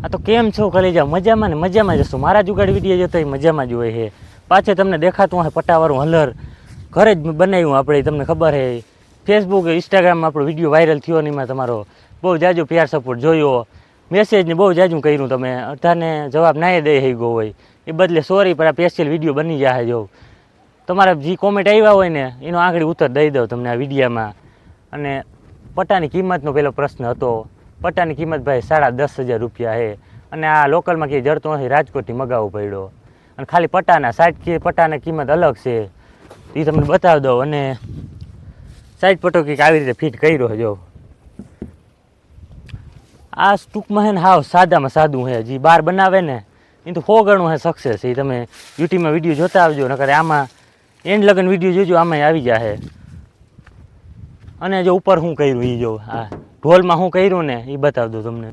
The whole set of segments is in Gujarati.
આ તો કેમ છો કરી જાઓ, મજામાં ને? મજામાં જશો મારા જુગાડ વીડિયો જતો મજામાં જ હોય છે. પાછળ તમને દેખાતું હોય પટાવાળું હલર. ઘરે જ બનાવ્યું આપણે, તમને ખબર છે ફેસબુક ઇન્સ્ટાગ્રામમાં આપણો વીડિયો વાયરલ થયો ને એમાં તમારો. બહુ જાજો પ્યાર સપોર્ટ જોયો. મેસેજને બહુ જાજું કર્યું તમે. અડધાને જવાબ ના દઈ થઈ ગયો હોય. એ બદલે સોરી પણ આ સ્પેશિયલ વીડિયો બની જાય જો. તમારા જે કોમેન્ટ આવ્યા હોય ને, એનો આંગળી ઉત્તર દઈ દઉં તમને આ વિડીયામાં. અને પટ્ટાની કિંમતનો પેલો પ્રશ્ન હતો. પટ્ટાની કિંમત ભાઈ સાડા દસ હજાર રૂપિયા છે અને આ લોકલમાં ક્યાંય જડતો નથી, રાજકોટથી મગાવવો પડ્યો. અને ખાલી પટ્ટાના સાઠ કે પટ્ટાની કિંમત અલગ છે. એ તમને બતાવી દઉં અને સાઈડ પટ્ટો કંઈક આવી રીતે ફિટ કર્યો જો. આ ટૂંકમાં છે ને હાવ સાદામાં સાદું છે જે બાર બનાવે ને એ તો સો ગણું છે સક્સેસ એ તમે યુટ્યુબમાં વીડિયો જોતા આવજો, નકર આમાં એન્ડ લગન વીડિયો જોજો આમાં આવી જાય અને જો ઉપર હું કર્યું એ જો આ ઢોલમાં શું કર્યું ને એ બતાવી દઉં તમને.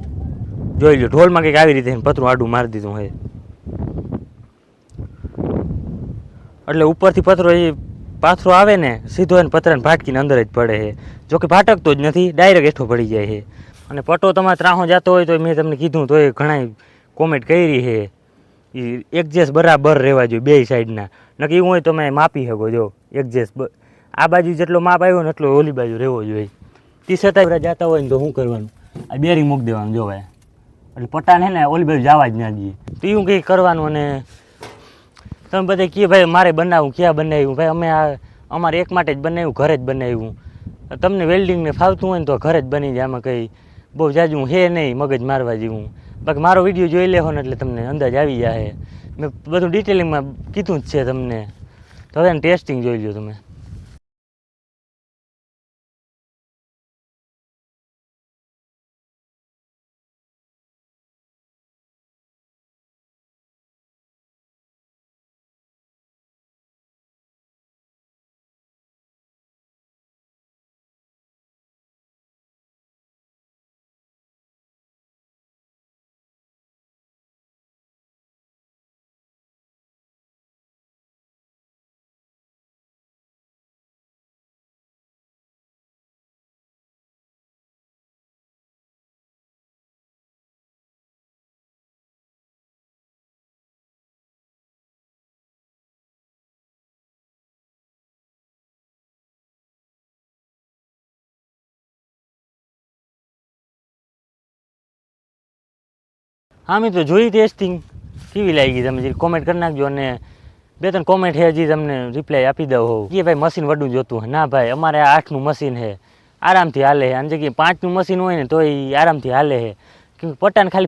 જોઈ લો ઢોલમાં કંઈક આવી રીતે પતરું આડું મારી દીધું હોય. એટલે ઉપરથી પતરો એ પાથરો આવે ને, સીધો એને પતરાને ભાટકીને અંદર જ પડે છે. જો કે ભાટકતો જ નથી, ડાયરેક્ટ હેઠો પડી જાય છે. અને પટો તમારે ત્રાહો જતો હોય તો મેં તમને કીધું તો એ ઘણા કોમેન્ટ કરી છે. એ એડજસ્ટ બરાબર રહેવા જોઈએ બે સાઈડના. નક્કી હોય તમે માપી શકો, જો એડજસ્ટ આ બાજુ જેટલો માપ આવ્યો ને એટલો ઓલી બાજુ રહેવો જોઈએ. તી છતાંય જતા હોય ને તો શું કરવાનું? આ બેરિંગ મૂકી દેવાનું, જો ભાઈ. એટલે પટ્ટાને ને ઓલી બાજુ જવા જ ના જઈએ તો એવું કંઈ કરવાનું અને તમે બધા કહે, ભાઈ, મારે બનાવવું ક્યાં બનાવ્યું? ભાઈ, અમે આ, અમારે એક માટે જ બનાવ્યું, ઘરે જ બનાવ્યું. તમને વેલ્ડિંગને ફાવતું હોય ને તો ઘરે જ બની જાય, આમાં કંઈ બહુ જાજું હે નહીં, મગજ મારવા જેવું. બાકી મારો વીડિયો જોઈ લેવો ને એટલે તમને અંદાજ આવી જાય મેં બધું ડિટેલિંગમાં કીધું જ છે તમને. તો હવે ટેસ્ટિંગ જોઈ લો તમે. હા મિત્રો જોઈ ટેસ્ટિંગ કેવી લાગી તમે જે કોમેન્ટ કરી નાખજો અને બે ત્રણ કોમેન્ટ છે હજી તમને રિપ્લાય આપી દઉં હોઉં કે ભાઈ મશીન વડું જોતું ના ભાઈ, અમારે આઠનું મશીન છે. આરામથી હાલે છે. અને જગ્યાએ પાંચનું મશીન હોય ને તો એ આરામથી હાલે છે. કેમ કે પટ્ટાને ખાલી